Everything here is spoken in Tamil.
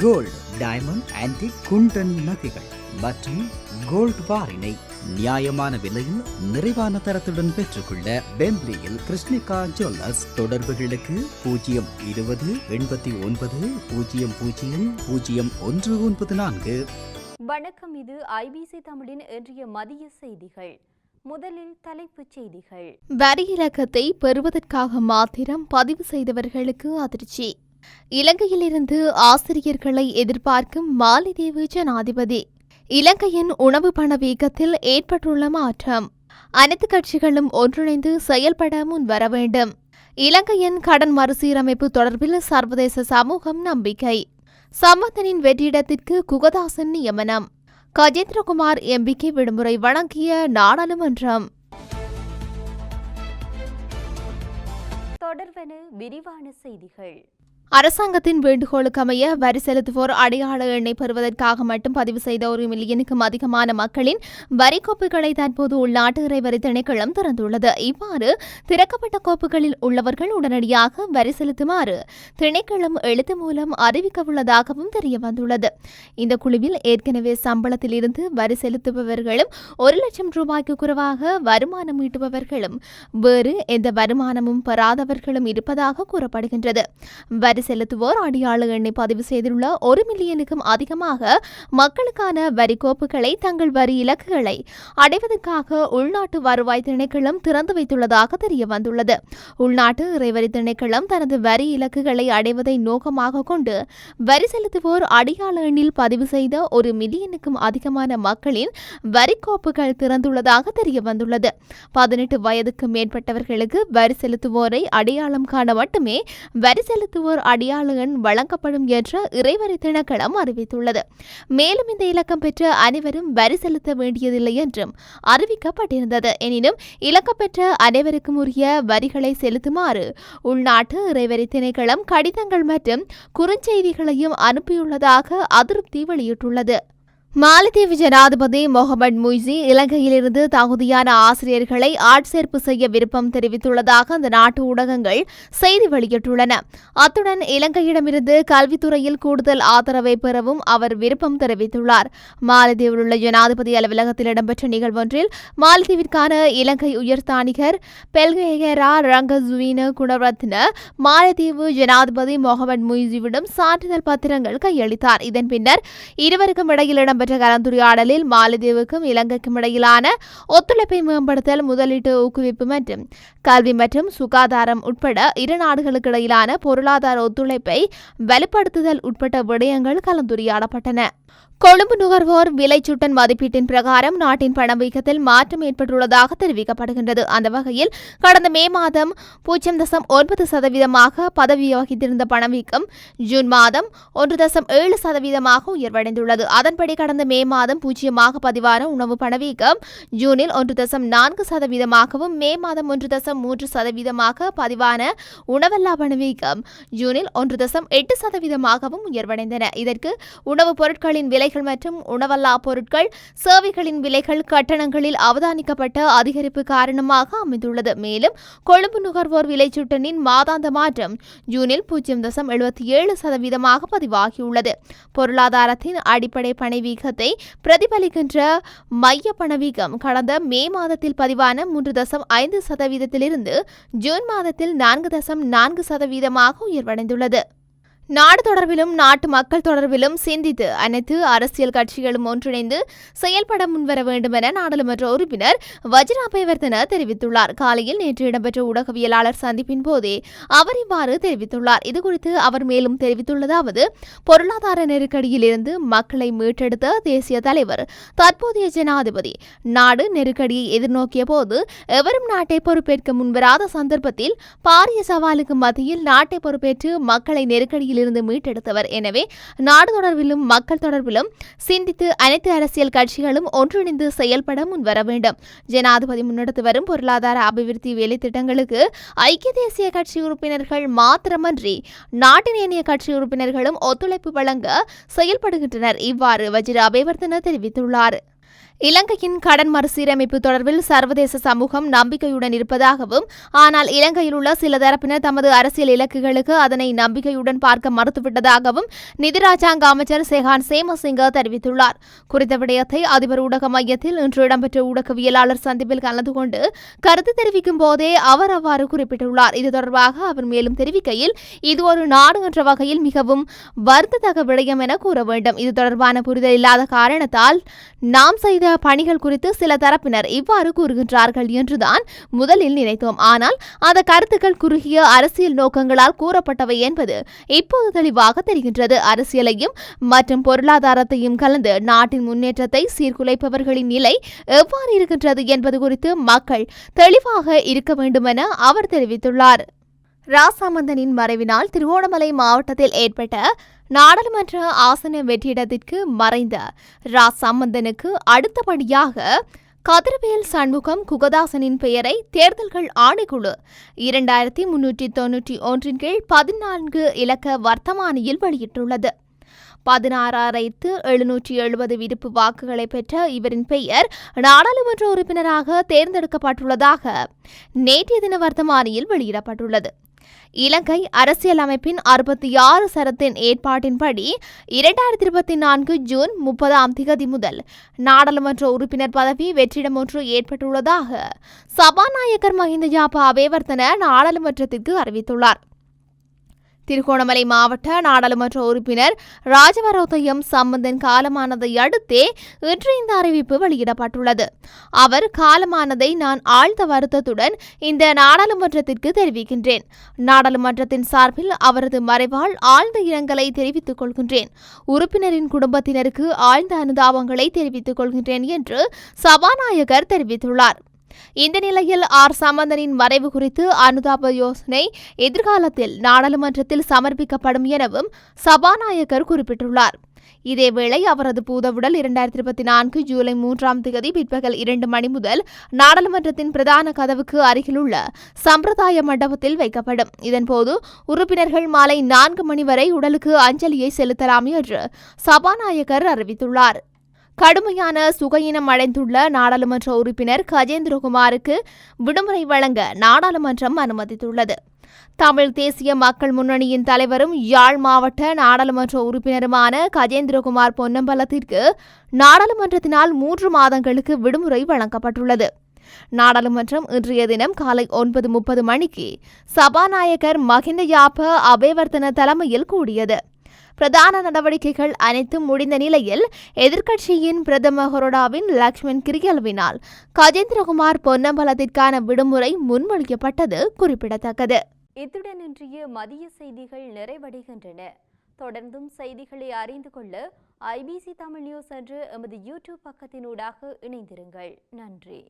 கோல்டு டைமண்ட் ஆன்டிக் குண்டன் நகைகள் மற்றும் கோல்ட் பாரினை நியாயமான விலையில் நிறைவான தரத்துடன் பெற்றுக்கொள்ள பெம்ப்லியில் கிருஷ்ணிகா ஜுவல்லர்ஸ் தொடர்புகளுக்கு பூஜ்ஜியம் இருபது எண்பத்தி ஒன்பது பூஜ்ஜியம் பூஜ்ஜியம் பூஜ்ஜியம் ஒன்று ஒன்பது நான்கு. வணக்கம் இது ஐபிசி தமிழின் இன்றைய மதிய செய்திகள். முதலில் தலைப்புச் செய்திகள். வரி இலக்கத்தை பெறுவதற்காக மாத்திரம் பதிவு செய்தவர்களுக்கு அதிர்ச்சி. இலங்கையிலிருந்து ஆசிரியர்களை எதிர்பார்க்கும் மாலிதீவு ஜனாதிபதி. இலங்கையின் உணவு பணவீக்கத்தில் ஏற்பட்டுள்ள மாற்றம். அனைத்து கட்சிகளும் ஒன்றிணைந்து செயல்பட முன்வர வேண்டும். இலங்கையின் கடன் மறுசீரமைப்பு தொடர்பில் சர்வதேச சமூகம் நம்பிக்கை. சம்பந்தனின் வெற்றிடத்திற்கு குகதாசன் நியமனம். கஜேந்திரகுமார் எம்பிக்கு விடுமுறை வழங்கிய நாடாளுமன்றம். தொடர்வென விரிவான செய்திகள். அரசாங்கத்தின் வேண்டுகோளுக்கு அமைய வரி செலுத்துவோர் அடையாள எண்ணை பெறுவதற்காக மட்டும் பதிவு செய்த ஒரு மில்லியனுக்கும் அதிகமான மக்களின் வரி கோப்புகளை தற்போது உள்நாட்டு இறைவரி திணைக்களம் திறந்துள்ளது. இவ்வாறு திறக்கப்பட்ட கோப்புகளில் உள்ளவர்கள் உடனடியாக வரி செலுத்துமாறு திணைக்களம் எழுத்து மூலம் அறிவிக்க உள்ளதாகவும் தெரிய வந்துள்ளது இந்த குழுவில் ஏற்கனவே சம்பளத்தில் இருந்து வரி செலுத்துபவர்களும் ஒரு லட்சம் ரூபாய்க்கு குறைவாக வருமானம் ஈட்டுபவர்களும் வேறு எந்த வருமானமும் பெறாதவர்களும் இருப்பதாக கூறப்படுகின்றது. வரி செலுத்துவோர் அடையாள எண்ணை பதிவு செய்துள்ள ஒரு மில்லியனுக்கும் அதிகமாக மக்களுக்கான வரி கோப்புகளை தங்கள் வரி இலக்குகளை அடைவதற்காக உள்நாட்டு வருவாய் திணைக்களம் திறந்து வைத்துள்ளதாக தெரிய வந்துள்ளது. உள்நாட்டு இறைவரி திணைக்களம் தனது வரி இலக்குகளை அடைவதை நோக்கமாக கொண்டு வரி செலுத்துவோர் அடியாள எண்ணில் பதிவு செய்த ஒரு மில்லியனுக்கும் அதிகமான மக்களின் வரி கோப்புகள் திறந்துள்ளதாக தெரிய வந்துள்ளது. பதினெட்டு வயதுக்கு மேற்பட்டவர்களுக்கு வரி செலுத்துவோரை அடையாளம் காண மட்டுமே வரி செலுத்துவோர் அடையாள எண் வழங்கப்படும் என்று இறைவரி திணைக்களம் அறிவித்துள்ளது. மேலும் இந்த இலக்கம் பெற்ற அனைவரும் வரி செலுத்த வேண்டியதில்லை என்றும் அறிவிக்கப்பட்டிருந்தது. எனினும் இலக்கம் பெற்ற அனைவருக்கும் உரிய வரிகளை செலுத்துமாறு உள்நாட்டு இறைவரி திணைக்களம் கடிதங்கள் மற்றும் குறுஞ்செய்திகளையும் அனுப்பியுள்ளதாக அதிருப்தி வெளியிட்டுள்ளது. மாலத்தீவு ஜனாதிபதி முகமது முய்சி இலங்கையிலிருந்து தகுதியான ஆசிரியர்களை ஆட்சேர்ப்பு செய்ய விருப்பம் தெரிவித்துள்ளதாக அந்த நாட்டு ஊடகங்கள் செய்தி வெளியிட்டுள்ளன. அத்துடன் இலங்கையிடமிருந்து கல்வித்துறையில் கூடுதல் ஆதரவை பெறவும் அவர் விருப்பம் தெரிவித்துள்ளார். மாலத்தீவில் உள்ள ஜனாதிபதி அலுவலகத்தில் இடம்பெற்ற நிகழ்வொன்றில் மாலத்தீவிற்கான இலங்கை உயர்ஸ்தானிகர் பெல்கேரா ரங்கசுவீன குணரத்ன மாலத்தீவு ஜனாதிபதி முகமது முய்சிவிடம் சான்றிதழ் பத்திரங்கள் கையளித்தார். இதன் பின்னர் இருவருக்கும் இடையில் இடம்பெற்ற கலந்துரையாடலில் மாலத்தீவுக்கும் இலங்கைக்கும் இடையிலான ஒத்துழைப்பை மேம்படுத்தல் முதலீட்டு ஊக்குவிப்பு மற்றும் கல்வி மற்றும் சுகாதாரம் உட்பட இரு நாடுகளுக்கு இடையிலான பொருளாதார ஒத்துழைப்பை வலுப்படுத்துதல் உட்பட்ட விடயங்கள் கலந்துரையாடப்பட்டன. கொழும்பு நுகர்வோர் விலைச்சுட்டன் மதிப்பீட்டின் பிரகாரம் நாட்டின் பணவீக்கத்தில் மாற்றம் ஏற்பட்டுள்ளதாக தெரிவிக்கப்படுகின்றது. அந்த வகையில் கடந்த மே மாதம் பூஜ்ஜியம் தசம் ஒன்பது சதவீதமாக பதவி வகித்திருந்த பணவீக்கம் ஜூன் மாதம் ஒன்று தசம் ஏழு சதவீதமாக உயர்வடைந்துள்ளது. அதன்படி கடந்த மே மாதம் பூஜ்ஜியமாக பதிவான உணவு பணவீக்கம் ஜூனில் ஒன்று தசம் நான்கு சதவீதமாகவும் மே மாதம் ஒன்று தசம் மூன்று சதவீதமாக பதிவான உணவல்லா பணவீக்கம் ஜூனில் ஒன்று தசம் எட்டு சதவீதமாகவும் உயர்வடைந்தன. இதற்கு உணவுப் பொருட்களின் விலைகள் மற்றும் உணவல்லா பொருட்கள் சேவைகளின் விலைகள் கட்டணங்களில் அவதானிக்கப்பட்ட அதிகரிப்பு காரணமாக அமைந்துள்ளது. மேலும் கொழும்பு நுகர்வோர் விலைச்சுட்டனின் மாதாந்த மாற்றம் ஜூனில் பூஜ்ஜியம் தசம் எழுபத்தி ஏழு சதவீதமாக பதிவாகியுள்ளது. பொருளாதாரத்தின் அடிப்படை பணவீக்கத்தை பிரதிபலிக்கின்ற மைய பணவீக்கம் கடந்த மே மாதத்தில் பதிவான மூன்று தசம் ஐந்து சதவீதத்திலிருந்து ஜூன் மாதத்தில் நான்கு தசம் நான்கு சதவீதமாக உயர்வடைந்துள்ளது. நாடு தொடர்பிலும் நாட்டு மக்கள் தொடர்பிலும் சிந்தித்து அனைத்து அரசியல் கட்சிகளும் ஒன்றிணைந்து செயல்பட முன்வர வேண்டும் என நாடாளுமன்ற உறுப்பினர் வஜ்ராபயவர்தன தெரிவித்துள்ளார். காலையில் நேற்று இடம்பெற்ற ஊடகவியலாளர் சந்திப்பின் போதே அவர் இவ்வாறு தெரிவித்துள்ளார். இதுகுறித்து அவர் மேலும் தெரிவித்துள்ளதாவது பொருளாதார நெருக்கடியிலிருந்து மக்களை மீட்டெடுத்த தேசிய தலைவர் தற்போதைய ஜனாதிபதி நாடு நெருக்கடியை எதிர்நோக்கிய போது எவரும் நாட்டை பொறுப்பேற்க முன்வராத சந்தர்ப்பத்தில் பாரிய சவாலுக்கு மத்தியில் நாட்டை பொறுப்பேற்று மக்களை நெருக்கடியில் இருந்து மீட்டெடுத்தவர். எனவே நாடு தொடர்பிலும் மக்கள் தொடர்பிலும் சிந்தித்து அனைத்து அரசியல் கட்சிகளும் ஒன்றிணைந்து செயல்பட முன்வர வேண்டும். ஜனாதிபதி முன்னெடுத்து வரும் பொருளாதார அபிவிருத்தி வேலைத்திட்டங்களுக்கு ஐக்கிய தேசிய கட்சி உறுப்பினர்கள் மாத்திரமன்றி நாட்டின் ஏனைய கட்சி உறுப்பினர்களும் ஒத்துழைப்பு வழங்க செயல்படுகின்றனர். இவ்வாறு வஜிர அபேவர்தன தெரிவித்துள்ளார். இலங்கையின் கடன் மறுசீரமைப்பு தொடர்பில் சர்வதேச சமூகம் நம்பிக்கையுடன் இருப்பதாகவும் ஆனால் இலங்கையில் உள்ள சில தரப்பினர் தமது அரசியல் இலக்குகளுக்கு அதனை நம்பிக்கையுடன் பார்க்க மறுத்துவிட்டதாகவும் நிதி ராஜாங்க அமைச்சர் செஹான் சேமசிங்க தெரிவித்துள்ளார். குறித்த விடயத்தை அதிபர் ஊடக மையத்தில் இன்று இடம்பெற்ற ஊடகவியலாளர் சந்திப்பில் கலந்து கொண்டு கருத்து தெரிவிக்கும் போதே அவர் அவ்வாறு குறிப்பிட்டுள்ளார். இது தொடர்பாக அவர் மேலும் தெரிவிக்கையில் இது ஒரு நாடு என்ற வகையில் மிகவும் வருத்தத்தக்க விடயம் என கூற வேண்டும். இது தொடர்பான புரிதல் இல்லாத காரணத்தால் நாம் செய்த பணிகள் குறித்து சில தரப்பினர் இவ்வாறு கூறுகின்றார்கள் என்றுதான் முதலில் நினைத்தோம். ஆனால் அந்த கருத்துக்கள் குறுகிய அரசியல் நோக்கங்களால் கூறப்பட்டவை என்பது இப்போது தெளிவாக தெரிகின்றது. அரசியலையும் மற்றும் பொருளாதாரத்தையும் கலந்து நாட்டின் முன்னேற்றத்தை சீர்குலைப்பவர்களின் நிலை எவ்வாறு இருக்கின்றது என்பது குறித்து மக்கள் தெளிவாக இருக்க வேண்டுமென அவர் தெரிவித்துள்ளார். ராசாமந்தனின் மறைவினால் திருவோணமலை மாவட்டத்தில் ஏற்பட்ட நாடாளுமன்ற ஆசன வெற்றிடத்திற்கு மறைந்த ரா சம்பந்தனுக்கு அடுத்தபடியாக கதிரவேல் சண்முகம் குகதாசனின் பெயரை தேர்தல்கள் ஆணைக்குழு இரண்டாயிரத்தி முன்னூற்றி தொன்னூற்றி ஒன்றின் கீழ் பதினான்கு இலக்க வர்த்தமானியில் வெளியிட்டுள்ளது. பதினாறாயிரத்து எழுநூற்றி எழுபது விருப்பு வாக்குகளை பெற்ற இவரின் பெயர் நாடாளுமன்ற உறுப்பினராக தேர்ந்தெடுக்கப்பட்டுள்ளதாக நேற்றைய தின வர்த்தமானியில் வெளியிடப்பட்டுள்ளது. இலங்கை அரசியலமைப்பின் அறுபத்தி ஆறு சரத்தின் ஏற்பாட்டின்படி இரண்டாயிரத்தி இருபத்தி நான்கு ஜூன் முப்பதாம் திகதி முதல் நாடாளுமன்ற உறுப்பினர் பதவி வெற்றிடம் ஒன்று ஏற்பட்டுள்ளதாக சபாநாயகர் மஹிந்த ஜாபா அபேவர்த்தன நாடாளுமன்றத்திற்கு அறிவித்துள்ளார். திருகோணமலை மாவட்ட நாடாளுமன்ற உறுப்பினர் ராஜவரோதயம் சம்பந்தன் காலமானதை அடுத்தே இன்று இந்த அறிவிப்பு வெளியிடப்பட்டுள்ளது. அவர் காலமானதை நான் ஆழ்ந்த வருத்தத்துடன் இந்த நாடாளுமன்றத்திற்கு தெரிவிக்கின்றேன். நாடாளுமன்றத்தின் சார்பில் அவரது மறைவால் ஆழ்ந்த இரங்கலை தெரிவித்துக் கொள்கின்றேன். உறுப்பினரின் குடும்பத்தினருக்கு ஆழ்ந்த அனுதாபங்களை தெரிவித்துக் கொள்கின்றேன் என்று சபாநாயகர் தெரிவித்துள்ளார். இந்த நிலையில் ஆர் சம்பந்தனின் மறைவு குறித்து அனுதாப யோசனை எதிர்காலத்தில் நாடாளுமன்றத்தில் சமர்ப்பிக்கப்படும் எனவும் சபாநாயகர் குறிப்பிட்டுள்ளார். இதேவேளை அவரது பூதவுடல் இரண்டாயிரத்தி இருபத்தி நான்கு ஜூலை மூன்றாம் தேதி பிற்பகல் இரண்டு மணி முதல் நாடாளுமன்றத்தின் பிரதான கதவுக்கு அருகிலுள்ள சம்பிரதாய மண்டபத்தில் வைக்கப்படும். இதன்போது உறுப்பினர்கள் மாலை நான்கு மணி வரை உடலுக்கு அஞ்சலியை செலுத்தலாம் என்று சபாநாயகர் அறிவித்துள்ளார். கடுமையான சுகையினம் அடைந்துள்ள நாடாளுமன்ற உறுப்பினர் கஜேந்திரகுமாருக்கு விடுமுறை வழங்க நாடாளுமன்றம் அனுமதித்துள்ளது. தமிழ் தேசிய மக்கள் முன்னணியின் தலைவரும் யாழ் மாவட்ட நாடாளுமன்ற உறுப்பினருமான கஜேந்திரகுமார் பொன்னம்பலத்திற்கு நாடாளுமன்றத்தினால் மூன்று மாதங்களுக்கு விடுமுறை வழங்கப்பட்டுள்ளது. நாடாளுமன்றம் இன்றைய தினம் காலை ஒன்பது முப்பது மணிக்கு சபாநாயகர் மஹிந்த யாப்ப அபேவர்த்தன தலைமையில் கூடியது. பிரதான நடவடிக்கைகள் அனைத்தும் முடிந்த நிலையில் எதிர்க்கட்சியின் பிரதம ஹரோடாவின் லக்ஷ்மண் கிரியல்வினால் கஜேந்திரகுமார் பொன்னம்பலத்திற்கான விடுமுறை முன்மொழியப்பட்டது குறிப்பிடத்தக்கது. இத்துடன் இன்றைய மதிய செய்திகள் நிறைவடைகின்றன. தொடர்ந்தும் செய்திகளை அறிந்து கொள்ள ஐபிசி தமிழ் நியூஸ் என்று எமது யூடியூப் பக்கத்தினூடாக இணைந்திருங்கள். நன்றி.